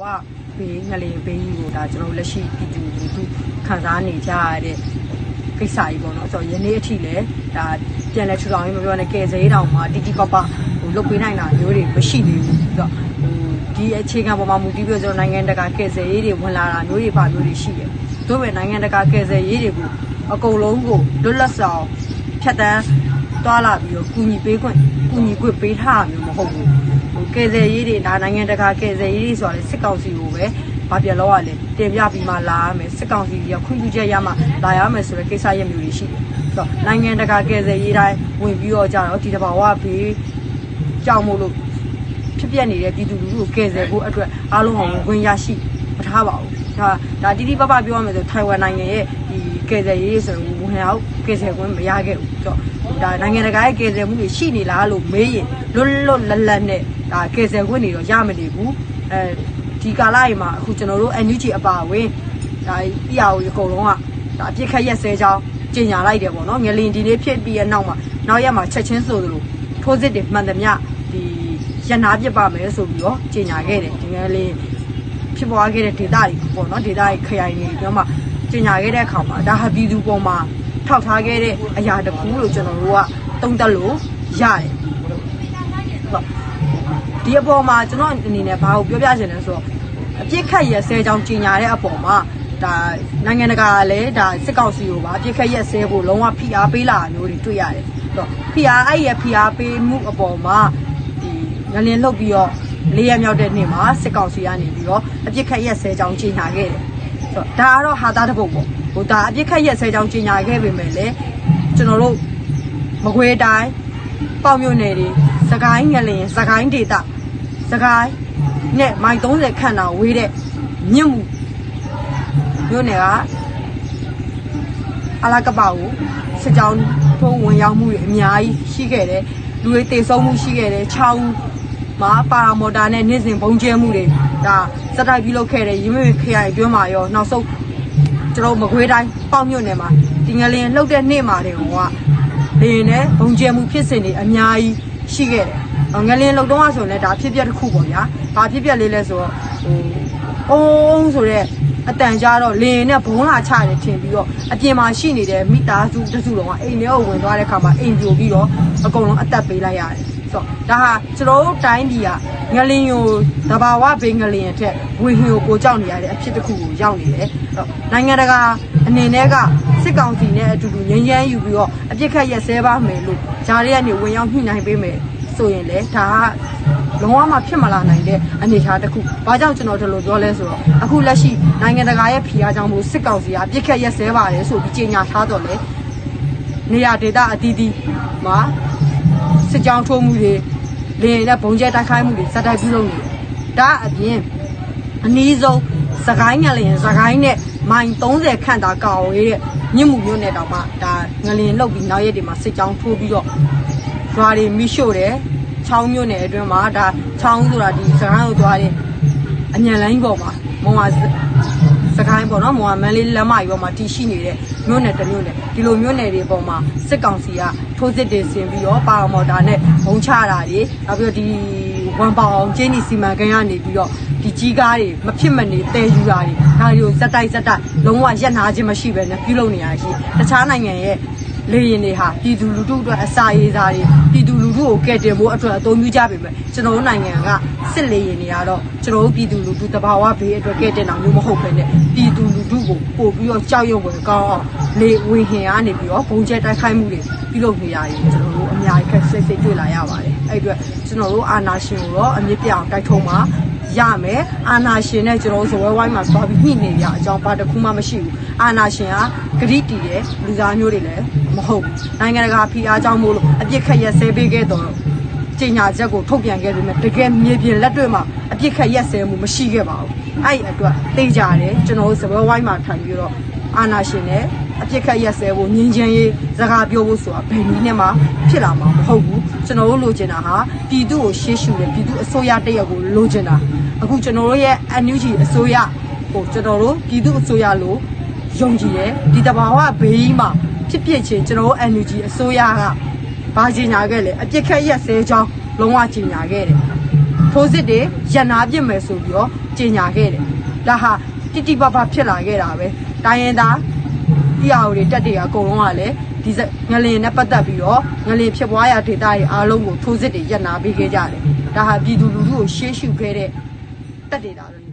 ဝဘေးငလင်ဘေးကြီးကိုဒါကျွန်တော်တို့လက်ရှိပြည်သူလူထုခံစားနေကြရတဲ့ကိစ္စကြီးပေါ့နော်ဆိုတော့ယနေ့အထိလည်းဒါပြန်လဲထူထောင်ရေးမပြောနဲ့ကယ်ဆယ်ရေးတောင်မှာတီတီပပဟိုလုတ်ပေးနိုင်တာမျိုးတွေမရှိသေးဘူးဆိုတော့ဟိုဒီအခြေခံပေါ်မှာမူတည်ပြီးတော့ကျွန်တော်နိုင်ငံတကာကယ်ဆယ်ရေးတွေဝင်လာတာမျိုးတွေပါမျိုးတွေရှိတယ်တို့ပဲနိုင်ငံတကာကယ်ဆယ်ရေးတွေကိုအကုန်လုံးကိုလွတ်လပ်စွာဖြတ်တန်း သွားလာပြီးတော့ကူညီပေးခွင့်ကူညီခွင့်ပေးထားတာမျိုးမဟုတ်ဘူးဟိုကယ်ဆယ်ရေးတွေဒါနိုင်ငံတကာကယ်ဆယ်ရေးတွေဆိုတာလေစစ်ကောင်စီကိုပဲဘာပြလောက်ရလဲတင်ပြပြီးမှလာရမယ်စစ်ကောင်စီကခွင့်ပြုချက်ရမှလာရမယ်ဆိုတဲ့ကိစ္စရပ်မျိုးတွေရှိတယ်ဆိုတော့နိုင်ငံတကာကယ်ဆယ်ရေးတိုင်းဝင်ပြီးတော့ကြတော့ဒီတဘာဝဘေးကြောက်မို့လို့ဖြစ်ပြနေတဲ့ပြည်သူလူထုကိုကယ်ဆယ်ဖို့အတွက်အားလုံးကိုဝင်ရရှိမထားပါဘူးဒါဒါတိတိပပပြောရမယ်ဆိုထိုင်ဝမ်နိုင်ငံရဲ့ဒီကယ်ဆယ်ရေးဆိုရင်ဝင်ရောက်ကယ်ဆယ်ခွင့်မရခဲ့ဘူးဆိုတော့ ဒါနိုင်ငံတကာရဲ့ကယ်ဆယ်မှုတွေရှိနေလားလို့မေးရင်လွတ်လွတ်လပ်လပ်နဲ့ဒါကယ်ဆယ်ခွင့်တွေတော့ရမနေဘူးအဲဒီကာလကြီးမှာအခုကျွန်တော်တို့ NUG အပါအဝင်ဒါ EAO အကုန်လုံးကဒါအပြစ်ခတ်ရက်စဲကြောင်းကျင်ညာလိုက်တယ်ပေါ့နော်ငလင်ဒီနေ့ဖြစ်ပြီးရဲ့နောက်မှာနောက်ရက်မှာချက်ချင်းဆိုသလိုထိုးစစ်တွေမှန်သမျှဒီရနာပြစ်ပါမယ်ဆိုပြီးတော့ကျင်ညာခဲ့တယ်ဒီငလင်ဖြစ်ပွားခဲ့တဲ့ဒေတာတွေပေါ့နော်ဒေတာတွေခရိုင်တွေပြောမှကျင်ညာခဲ့တဲ့အခါမှာဒါဟာပြည်သူပေါ်မှာ ထောက်ထားခဲ့တဲ့အရာတစ်ခုလို့ကျွန်တော်တို့ကတုံးတက်လို့ရတယ်ဟုတ်ဒီအပေါ်မှာကျွန်တော်အနေနဲ့ဘာကိုပြောပြချင်လဲဆိုတော့အပြစ်ခတ်ရဆဲကြောင်းကျင်ညာတဲ့အပေါ်မှာဒါနိုင်ငံတကာကလည်းဒါစစ်ကောင်စီကိုပါအပြစ်ခတ်ရက်ဆဲဖို့လုံးဝဖိအားပေးလာတာမျိုးတွေတွေ့ရတယ်ဆိုတော့ဖိအားအဲ့ရဖိအားပေးမှုအပေါ်မှာဒီငလင်လှုပ်ပြီးတော့လေးရက်မြောက်တဲ့နေ့မှာစစ်ကောင်စီကနေပြီးတော့အပြစ်ခတ်ရက်ဆဲကြောင်းကျင်ညာခဲ့တယ်ဆိုတော့ဒါကတော့ဟာသားတစ်ပုတ်ပေါ့ ဟိုဒါအပြစ်ခတ်ရက်ဆဲကြောင်းကျင်ညာခဲ့ပေမဲ့လည်းကျွန်တော်တို့မကွေးတိုင်းပေါ့မြို့နယ်တွေစကိုင်းငလင်စကိုင်းဒေတာစကိုင်းနဲ့မိုင်30ခန့်တောင်ဝေးတဲ့မြင့်မှုမြို့နယ်ကအလာကပကိုစစ်ကြောင်းထုံးဝင်ရောက်မှုတွေအများကြီးရှိခဲ့တယ်လူတွေတေဆုံးမှုရှိခဲ့တယ်6ဦးမှာပါရာမော်တာနဲ့နေ့စဉ်ဘုံကျဲမှုတွေဒါစက်တိုက်ပြုလုပ်ခဲ့တယ်ရင်းမွေခရိုင်အတွင်းမှာရောနောက်ဆုံး ကျွန်တော်မကွေးတိုင်းပေါ့မြို့နယ်မှာဒီငလင်လှုပ်တဲ့နေ့မှာတွေကလေနဲ့ဘုံကျဲမှုဖြစ်စဉ်တွေအများကြီးရှိခဲ့တယ်ငလင်လှုပ်တော့ဆိုရင်လည်းဒါဖြစ်ပျက်တစ်ခုပေါ့ဗျာဘာဖြစ်ပျက်လေးလဲဆိုတော့ဟိုအုံးဆိုတဲ့အတန်ကြတော့လင်းနဲ့ဘုံလာချတယ်ထင်ပြီးတော့အပြင်မှာရှိနေတဲ့မိသားစုတစုလုံးကအိမ်ထဲကိုဝင်သွားတဲ့ခါမှာအိမ်ပြိုပြီးတော့အကုန်လုံးအသက်ပေးလိုက်ရတယ် ဆိုတော့ဒါဟာကျွန်တော်တို့တိုင်းပြည်ကငလင်ယိုတဘာဝဘေးငလင်အထက်ဝေဟင်ကိုကိုကြောက်နေရတဲ့အဖြစ်တစ်ခုကိုရောက်နေတယ်အဲ့တော့နိုင်ငံတကာအနေနဲ့ကစစ်ကောင်စီနဲ့အတူတူငြိမ်းချမ်းယူပြီးတော့အပြစ်ခတ်ရက်စဲပါမယ်လို့ဂျားရဲကနေဝင်ရောက်ညှိနှိုင်းပေးမယ်ဆိုရင်လေဒါကလုံးဝမှဖြစ်မလာနိုင်တဲ့အနေအထားတစ်ခု။ဘာကြောင့်ကျွန်တော်ဒီလိုပြောလဲဆိုတော့အခုလက်ရှိနိုင်ငံတကာရဲ့ဖိအားကြောင့်မို့စစ်ကောင်စီကအပြစ်ခတ်ရက်စဲပါတယ်ဆိုပြီးကြေညာထားတော့လေနေရာဒေသအသီးသီးမှာ စစ်ကြောင်းထိုးမှုတွေလေနဲ့ဘုံကျဲတိုက်ခိုက်မှုတွေစက်တိုက်ပြုလုပ်နေတယ်။ဒါအပြင်အနည်းဆုံးစကိုင်းငလျင်စကိုင်းနဲ့မိုင်30ခန့်တာကာဝေးတဲ့မြင့်မှုမျိုးနဲ့တောင်မှဒါငလျင်လောက်ပြီးနောက်ရက်တွေမှာစစ်ကြောင်းထိုးပြီးတော့ရွာတွေမိရှို့တယ်ချောင်းမြို့နယ်အတွင်းမှာဒါချောင်းဆိုတာဒီစကိုင်းကိုသွားတဲ့အညံလိုင်းပေါ်မှာမုံဝါ စကိုင်းပေါ့နော်မုံဝါမန်းလေးလမ်းမကြီးပေါ်မှာတည်ရှိနေတဲ့မြို့နယ်တစ်မြို့နယ်ဒီလိုမြို့နယ်တွေပေါ်မှာစစ်ကောင်စီကထိုးစစ်တွေဆင်ပြီးတော့ပါဝါမော်တာနဲ့ဘုံချတာတွေနောက်ပြီးတော့ဒီဝန်ပေါအောင်ကျင်းဒီစီမံကိန်းကနေပြီးတော့ဒီကြီးကားတွေမဖြစ်မနေတဲယူတာတွေဒါတွေကိုဇက်တိုက်ဇက်တိုက်လုံးဝရက်နာခြင်းမရှိပဲနဲ့ပြုလုပ်နေရရှိတခြားနိုင်ငံရဲ့လေရင်တွေဟာပြည်သူလူထုအတွက်အစာရေးစားတွေပြည် သူလူထုကိုကယ်တင်ဖို့အတွက်အသုံးပြုကြပေမဲ့ကျွန်တော်တို့နိုင်ငံကစစ်လေရင်တွေကတော့ကျွန်တော်တို့ပြည်သူလူထုတဘာဝဘေးအတွက်ကယ်တင်တာမျိုးမဟုတ်ဘဲနဲ့ပြည်သူလူထုကိုပို့ပြီးတော့ကြောက်ရွံ့ဝင်ကောင်းအောင်လေဝေဟင်ကနေပြီးတော့ဘုံကျဲတိုက်ခိုက်မှုတွေပြုလုပ်နေရတယ်ကျွန်တော်တို့အများကြီးခက်စိတ်စိတ်တွေ့လာရပါတယ်အဲ့အတွက်ကျွန်တော်တို့အာနာရှင်ကိုတော့အမြင့်ပြအောင်တိုက်ထုံးပါရမယ်အာနာရှင်နဲ့ကျွန်တော်တို့ဇဝဲဝိုင်းမှာသွားပြီးညှိနေရအကြောင်းဘာတစ်ခုမှမရှိဘူးအာနာရှင်ကဂရိတီတဲ့လူသားမျိုးတွေလည်း မဟုတ်ဘူးနိုင်ငံတကာဖိအားကြောင့်မို့လို့အပြစ်ခတ်ရက်ဆဲပေးခဲ့တော့ကျင်ညာချက်ကိုထုတ်ပြန်ခဲ့ပေမဲ့တကယ်မြေပြင်လက်တွေ့မှာအပြစ်ခတ်ရက်ဆဲမှုမရှိခဲ့ပါဘူးအဲ့ဒီအတွက်သိကြတယ်ကျွန်တော်တို့ဇဝဲဝိုင်းမှာထိုင်ပြီးတော့အာနာရှင်နဲ့အပြစ်ခတ်ရက်ဆဲဖို့ငင်းချမ်းရေးစကားပြောဖို့ဆိုတာဘယ်နည်းနဲ့မှဖြစ်လာမှာမဟုတ်ဘူးကျွန်တော်တို့လိုချင်တာဟာပြည်သူကိုရှေ့ရှုတယ်ပြည်သူအစိုးရတရက်ကိုလိုချင်တာအခုကျွန်တော်တို့ရဲ့ NUG အစိုးရဟိုကျွန်တော်တို့ပြည်သူအစိုးရလို့ ယုံကြည်တယ်ဒီတဘာဝဘေးကြီးမှာဖြစ်ဖြစ်ချင်းကျွန်တော်တို့ NUG အစိုးရကဘာကြီးညာခဲ့လဲအပြစ်ခတ်ရက်ဆဲကြောင်းလုံးဝကြီးညာခဲ့တယ်ထိုးစစ်တွေရန်နာပြစ်မယ်ဆိုပြီးတော့ကြေညာခဲ့တယ်ဒါဟာတိတိပပဖြစ်လာခဲ့တာပဲတိုင်းရင်သားဒီအောင်တွေတက်တွေအကုန်လုံးကလည်းဒီစက်ငလင်နဲ့ပတ်သက်ပြီးတော့ငလင်ဖြစ်ပွားရာဒေသတွေအားလုံးကိုထိုးစစ်တွေရန်နာပေးခဲ့ကြတယ်ဒါဟာပြည်သူလူထုကိုရှေးရှုခဲ့တဲ့တက်တွေတာလို့